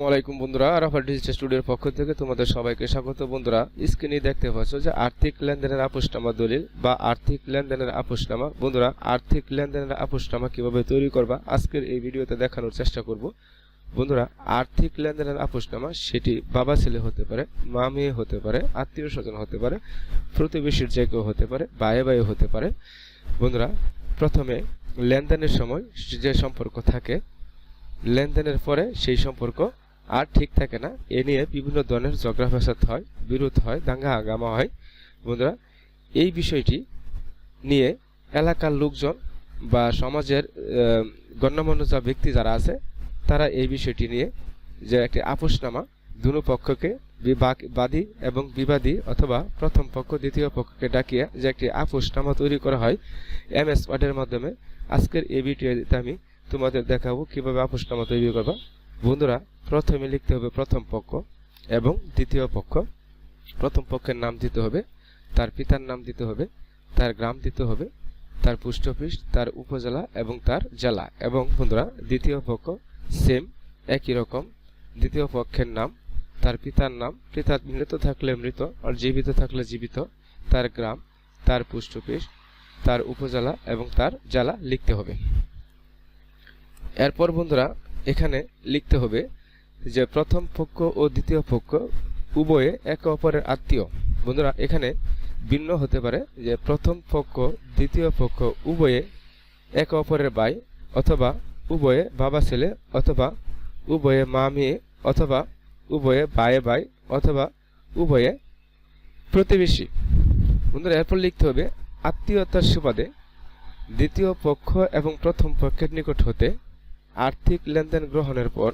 আসসালামাইকুম বন্ধুরা আরাফা ডিজিটাল স্টুডিওর পক্ষ থেকে তোমাদের সবাইকে স্বাগত। বন্ধুরা স্ক্রিনে দেখতে পাচ্ছ যে আর্থিক লেনদেনের আপোষনামা দলিল বা আর্থিক লেনদেনের আপোষনামা। বন্ধুরা, আর্থিক লেনদেনের আপোষনামা কীভাবে তৈরি করবা আজকের এই ভিডিওতে দেখানোর চেষ্টা করব। বন্ধুরা, আর্থিক লেনদেনের আপোষনামা সেটি বাবা ছেলে হতে পারে, মা মেয়ে হতে পারে, আত্মীয় স্বজন হতে পারে, প্রতিবেশীর যে কেউ হতে পারে বায়ে বায়ে হতে পারে। বন্ধুরা, প্রথমে লেনদেনের সময় যে সম্পর্ক থাকে, লেনদেনের পরে সেই সম্পর্ক আর ঠিক থাকে না। এ নিয়ে বিভিন্ন ধরনের ঝগড়া ফ্যাসাদ হয়, বিরোধ হয়, দাঙ্গা হাঙ্গামা হয়। বন্ধুরা, এই বিষয়টি নিয়ে এলাকার লোকজন বা সমাজের গণ্যমান্য যা ব্যক্তি যারা আছে, তারা এই বিষয়টি নিয়ে যে একটি আপোষনামা দুনো পক্ষকে বাদী এবং বিবাদী অথবা প্রথম পক্ষ, দ্বিতীয় পক্ষকে ডাকিয়া যে একটি আপোষনামা তৈরি করা হয় এম এস ওয়ার্ডের মাধ্যমে। আজকের এই ভিডিওতে আমি তোমাদের দেখাবো কীভাবে আপোষনামা তৈরি করবা। বন্ধুরা, প্রথমে লিখতে হবে প্রথম পক্ষ এবং দ্বিতীয় পক্ষ। প্রথম পক্ষের নাম দিতে হবে, তার পিতার নাম দিতে হবে, তার গ্রাম দিতে হবে, তার পোস্ট অফিস, তার উপজেলা এবং তার জেলা। এবং বন্ধুরা, দ্বিতীয় পক্ষ সেম একই রকম। দ্বিতীয় পক্ষের নাম, তার পিতার নাম। পিতা মৃত থাকলে মৃত, আর জীবিত থাকলে জীবিত। তার গ্রাম, তার পোস্ট অফিস, তার উপজেলা এবং তার জেলা লিখতে হবে। এরপর বন্ধুরা এখানে লিখতে হবে যে প্রথম পক্ষ ও দ্বিতীয় পক্ষ উভয়ে একে অপরের আত্মীয়। বন্ধুরা, এখানে ভিন্ন হতে পারে যে প্রথম পক্ষ, দ্বিতীয় পক্ষ উভয়ে একে অপরের ভাই অথবা উভয়ে বাবা ছেলে অথবা উভয়ে মা মেয়ে অথবা উভয়ে ভাইয়ে ভাই অথবা উভয়ে প্রতিবেশী। বন্ধুরা, এরপর লিখতে হবে আত্মীয়তার সুবাদে দ্বিতীয় পক্ষ এবং প্রথম পক্ষের নিকট হতে আর্থিক লেনদেন গ্রহণের পর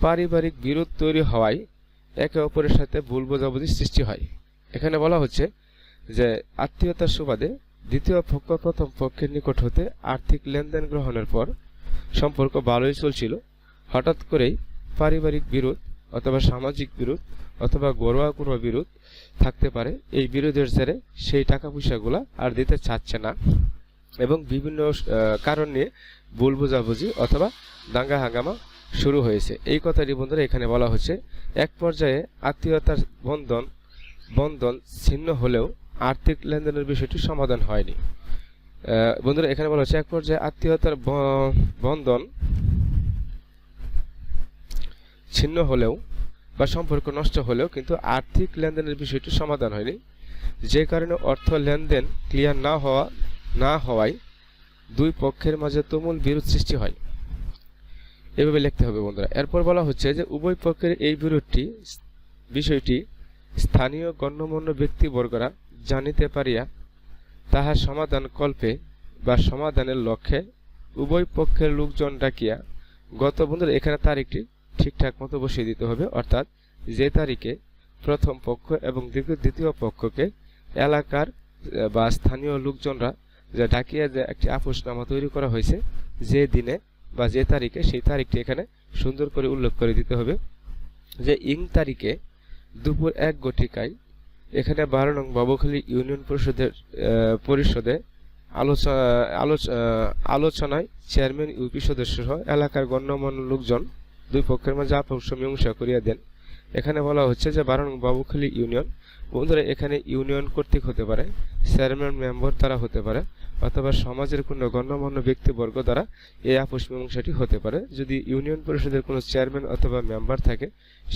পারিবারিক বিরোধ তৈরি হওয়ায় একে অপরের সাথে ভুল বোঝাবুঝি সৃষ্টি হয়। এখানে বলা হচ্ছে যে, আত্মীয়তার সুবাদে দ্বিতীয় পক্ষ প্রথম পক্ষের নিকট হতে আর্থিক লেনদেন গ্রহণের পর সম্পর্ক ভালোই চলছিল। হঠাৎ করেই পারিবারিক বিরোধ অথবা সামাজিক বিরোধ অথবা ঘরোয়া কোনো বিরোধ থাকতে পারে। এই বিরোধের জেরে সেই টাকা পয়সাগুলা আর দিতে চাচ্ছে না। এবং বিভিন্ন কারণ নিয়ে ভুল বোঝাবুঝি অথবা দাঙ্গা হাঙ্গামা শুরু হয়েছে। এই কথাটি বন্ধুরা এখানে বলা হচ্ছে, এক পর্যায়ে আত্মীয়তার বন্ধন বন্ধন ছিন্ন হলেও আর্থিক লেনদেনের বিষয়টি সমাধান হয়নি। বন্ধুরা এখানে বলা হচ্ছে, এক পর্যায়ে আত্মীয়তার বন্ধন ছিন্ন হলেও বা সম্পর্ক নষ্ট হলেও কিন্তু আর্থিক লেনদেনের বিষয়টি সমাধান হয়নি। যে কারণে অর্থ লেনদেন ক্লিয়ার না হওয়া, না হওয়ায় দুই পক্ষের মাঝে তুমুল বিরোধ সৃষ্টি হয়। এভাবে লিখতে হবে বন্ধুরা। এরপর বলা হচ্ছে যে, উভয় পক্ষের এই বিরোধটি, বিষয়টি স্থানীয় গণ্যমান্য ব্যক্তিবর্গরা জানিতে পারিয়া তাহার সমাধান কল্পে বা সমাধানের লক্ষ্যে উভয় পক্ষের লোকজন ডাকিয়া, গত বন্ধুরা, এখানে তারিখটি ঠিকঠাক মতো বসিয়ে দিতে হবে। অর্থাৎ যে তারিখে প্রথম পক্ষ এবং দ্বিতীয়- দ্বিতীয় পক্ষকে এলাকার বা স্থানীয় লোকজনরা যে ডাকিয়া যে একটি আপোষনামা তৈরি করা হয়েছে, যে দিনে বা যে তারিখে সেই তারিখটি এখানে সুন্দর করে উল্লেখ করে দিতে হবে, যে ইং তারিখে দুপুর এক গটিকায় এখানে বারো নং বাবুখালী ইউনিয়ন পরিষদের পরিষদে আলোচনা, আলোচ- আলোচনায় চেয়ারম্যান, ইউপি সদস্য সহ এলাকার গণ্যমান্য লোকজন দুই পক্ষের মাঝে আপোষ মীমাংসা করিয়া দেন। এখানে বলা হচ্ছে যে বারো নং বাবুখালী ইউনিয়ন, বন্ধুরা, এখানে ইউনিয়ন কর্তৃক হতে পারে, চেয়ারম্যান, মেম্বার তারা হতে পারে, অথবা সমাজের কোনো গণ্যমান্য ব্যক্তিবর্গ দ্বারা এই আপোষ মীমাংসাটি হতে পারে। যদি ইউনিয়ন পরিষদের কোনো চেয়ারম্যান অথবা মেম্বার থাকে,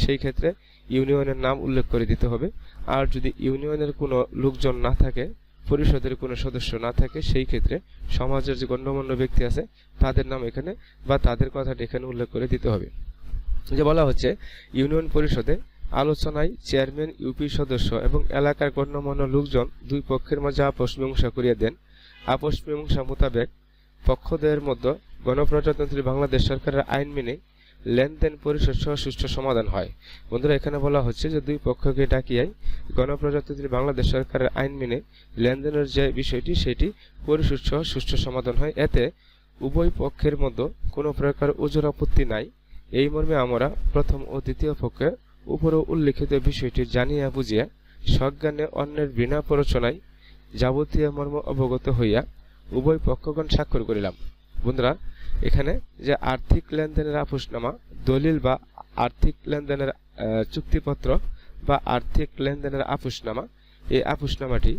সেই ক্ষেত্রে ইউনিয়নের নাম উল্লেখ করে দিতে হবে। আর যদি ইউনিয়নের কোনো লোকজন না থাকে, পরিষদের কোনো সদস্য না থাকে, সেই ক্ষেত্রে সমাজের যে গণ্যমান্য ব্যক্তি আছে, তাদের নাম এখানে বা তাদের কথাটি এখানে উল্লেখ করে দিতে হবে। যে বলা হচ্ছে, ইউনিয়ন পরিষদে আলোচনায় চেয়ারম্যান, ইউপি সদস্য এবং এলাকার গণ্যমান্য লোকজন দুই পক্ষের মাঝে আপোষ মীমাংসা করিয়া দেন। আপোষ মীমাংসা মোতাবেক পক্ষদের মধ্যে গণপ্রজাতন্ত্রী বাংলাদেশ সরকারের আইন মেনে লেনদেন পরিশোধ সহ সুষ্ঠু সমাধান হয়। বন্ধুরা, এখানে বলা হচ্ছে যে দুই পক্ষকে ডাকিয়াই গণপ্রজাতন্ত্রী বাংলাদেশ সরকারের আইন মেনে লেনদেনের যে বিষয়টি, সেটি পরিশোধ সহ সুষ্ঠু সমাধান হয়। এতে উভয় পক্ষের মধ্যে কোনো প্রকার ওজোর আপত্তি নাই। এই মর্মে আমরা প্রথম ও দ্বিতীয় পক্ষে উপরে উল্লিখিত বিষয়টি জানিয়া বুঝিয়া সজ্ঞানে অন্যের বিনা প্ররোচনায় যাবতীয় মর্ম অবগত হইয়া উভয় পক্ষগণ স্বাক্ষর করিলাম। বন্ধুরা, এখানে যে আর্থিক লেনদেনের আপোষনামা, দলিল বা আর্থিক লেনদেনের চুক্তিপত্র বা আর্থিক লেনদেনের আপুসনামা এই আপুসনামাটি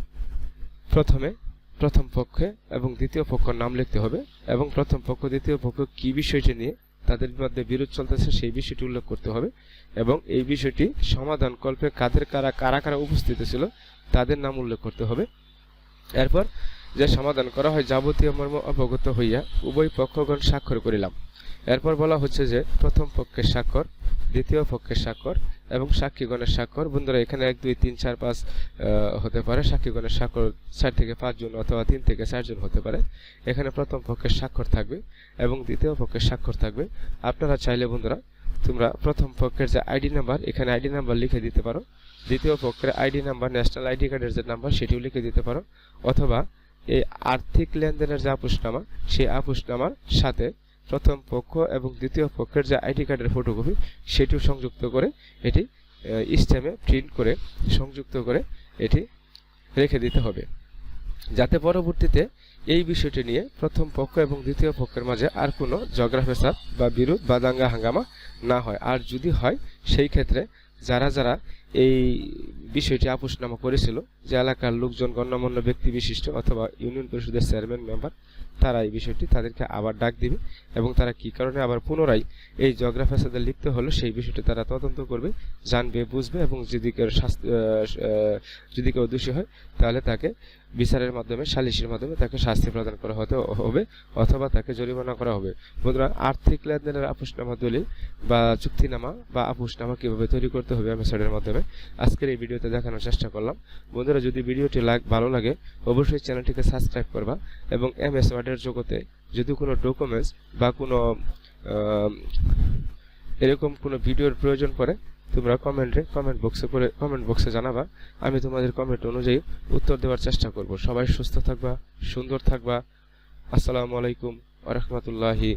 প্রথমে প্রথম পক্ষে এবং দ্বিতীয় পক্ষ নাম লিখতে হবে এবং প্রথম পক্ষ, দ্বিতীয় পক্ষ কি বিষয়টি নিয়ে তাদের মধ্যে বিরোধ চলতেছে, সেই বিষয়টি উল্লেখ করতে হবে। এবং এই বিষয়টি সমাধান কল্পে কাদের কারা কারা কারা উপস্থিত ছিল, তাদের নাম উল্লেখ করতে হবে। এরপর যে সমাধান করা হয়, যাবতীয় মর্ম অবগত হইয়া উভয় পক্ষগণ স্বাক্ষর করিলাম। এরপর বলা হচ্ছে যে, প্রথম পক্ষের স্বাক্ষর দ্বিতীয় পক্ষের স্বাক্ষর এবং সাক্ষীগণের স্বাক্ষর। বন্ধুরা, এখানে এক, দুই, তিন, চার, পাঁচ হতে পারে। সাক্ষীগণের স্বাক্ষর চার থেকে পাঁচজন অথবা তিন থেকে চারজন হতে পারে। এখানে প্রথম পক্ষের স্বাক্ষর থাকবে এবং দ্বিতীয় পক্ষের স্বাক্ষর থাকবে। আপনারা চাইলে বন্ধুরা, তোমরা প্রথম পক্ষের যে আইডি নাম্বার, এখানে আইডি নাম্বার লিখে দিতে পারো। দ্বিতীয় পক্ষের আইডি নাম্বার, ন্যাশনাল আইডি কার্ডের যে নাম্বার, সেটিও লিখে দিতে পারো। অথবা এই আর্থিক লেনদেনের যে আপুসনামা, সেই আপুসনামার সাথে প্রথম পক্ষ এবং দ্বিতীয় পক্ষের যে আইডি কার্ডের ফটোকপি সেটিও সংযুক্ত করে এটি স্ট্যাম্পে প্রিন্ট করে সংযুক্ত করে এটি রেখে দিতে হবে। যাতে পরবর্তীতে এই বিষয়টি নিয়ে প্রথম পক্ষ এবং দ্বিতীয় পক্ষের মাঝে আর কোনো ঝগড়া ফেসাদ বা বিরোধ বা দাঙ্গা হাঙ্গামা না হয়। আর যদি হয়, সেই ক্ষেত্রে যারা যারা এই বিষয়টি আপোষনামা করেছিল যে এলাকার লোকজন, গণ্যমান্য ব্যক্তি বিশিষ্ট অথবা ইউনিয়ন পরিষদের চেয়ারম্যান, মেম্বার, তারা এই বিষয়টি তাদেরকে আবার ডাক দিবে এবং তারা কি কারণে আবার পুনরায় এই ঝগড়া ফ্যাসাদে লিপ্ত হলো সেই বিষয়টি তারা তদন্ত করবে, জানবে, বুঝবে এবং যদি কেউ শাস্তি যদি কেউ দোষী হয়, তাহলে তাকে বিচারের মাধ্যমে সালিসের মাধ্যমে তাকে শাস্তি প্রদান করা হতে হবে অথবা তাকে জরিমানা করা হবে। বন্ধুরা, আর্থিক লেনদেনের আপোষনামা দলিল বা চুক্তিনামা বা আপোষনামা কীভাবে তৈরি করতে হবে মেসেডের মাধ্যমে আজকের এই ভিডিওতে দেখানোর চেষ্টা করলাম। বন্ধুরা, যদি ভিডিওটি লাগ ভালো লাগে, অবশ্যই চ্যানেলটিকে সাবস্ক্রাইব করবা এবং এম এস ওয়ার্ডের জগতে যদি কোনো ডকুমেন্টস বা কোনো এরকম কোনো ভিডিওর প্রয়োজন পড়ে, তোমরা কমেন্টে কমেন্ট বক্সে করে কমেন্ট বক্সে জানাবা। আমি তোমাদের কমেন্ট অনুযায়ী উত্তর দেওয়ার চেষ্টা করব। সবাই সুস্থ থাকবা, সুন্দর থাকবা। আসসালামু আলাইকুম আ রহমতুল্লাহি